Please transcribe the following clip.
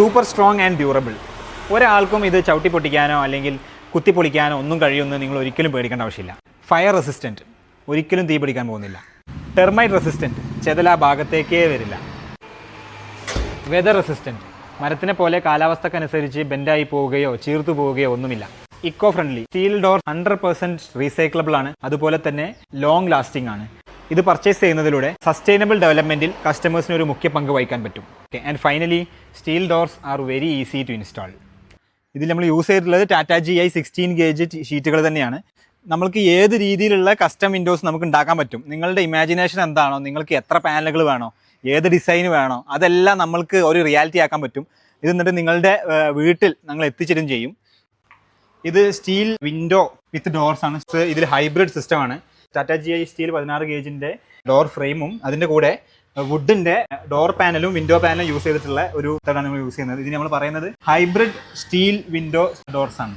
Super strong and durable. ഒരാൾക്കും ഇത് ചവിട്ടി പൊട്ടിക്കാനോ അല്ലെങ്കിൽ കുത്തി പൊളിക്കാനോ ഒന്നും കഴിയുമെന്ന് നിങ്ങൾ ഒരിക്കലും പേടിക്കേണ്ട ആവശ്യമില്ല. ഫയർ റെസിസ്റ്റന്റ് ഒരിക്കലും തീ പിടിക്കാൻ പോകുന്നില്ല. ടെർമൈറ്റ് റെസിസ്റ്റന്റ് ചെതല ഭാഗത്തേക്കേ വരില്ല. വെതർ റെസിസ്റ്റന്റ് മരത്തിനെ പോലെ കാലാവസ്ഥക്കനുസരിച്ച് ബെൻഡായി പോവുകയോ ചീർത്തു പോവുകയോ ഒന്നുമില്ല. Eco friendly steel door hundred percent recyclable ആണ്. അതുപോലെ തന്നെ ലോങ് ലാസ്റ്റിംഗ് ആണ്. ഇത് പർച്ചേസ് ചെയ്യുന്നതിലൂടെ സസ്റ്റൈനബിൾ ഡെവലപ്മെന്റിൽ കസ്റ്റമേഴ്സിന് ഒരു മുഖ്യ പങ്ക് വഹിക്കാൻ പറ്റും. And finally steel doors are very easy to install ഇതിൽ നമ്മൾ യൂസ് ചെയ്തിട്ടുള്ളത് Tata G I sixteen gauge ഷീറ്റുകൾ തന്നെയാണ്. നമുക്ക് ഏത് രീതിയിലുള്ള കസ്റ്റം വിൻഡോസ് നമുക്ക് ഉണ്ടാക്കാൻ പറ്റും? നിങ്ങളുടെ ഇമാജിനേഷൻ എന്താണോ നിങ്ങൾക്ക് എത്ര പാനലുകൾ വേണോ ഏത് ഡിസൈൻ വേണോ അതെല്ലാം നമ്മൾക്ക് ഒരു റിയാലിറ്റി ആക്കാൻ പറ്റും. ഇത് എന്നിട്ട് നിങ്ങളുടെ വീട്ടിൽ ഞങ്ങൾ എത്തിച്ചേരും ചെയ്യും. ഇത് സ്റ്റീൽ വിൻഡോ വിത്ത് ഡോർസ് ആണ്. ഇതിൽ ഹൈബ്രിഡ് സിസ്റ്റമാണ് ടാറ്റ ജി ഐ സ്റ്റീൽ പതിനാറ് ഗേജിന്റെ ഡോർ ഫ്രെയിമും അതിന്റെ കൂടെ വുഡിന്റെ ഡോർ പാനലും വിൻഡോ പാനലും യൂസ് ചെയ്തിട്ടുള്ള ഒരു ഇതാണ് നമ്മൾ യൂസ് ചെയ്യുന്നത്. ഇതിന് നമ്മൾ പറയുന്നത് ഹൈബ്രിഡ് സ്റ്റീൽ വിൻഡോ ഡോർസ് ആണ്.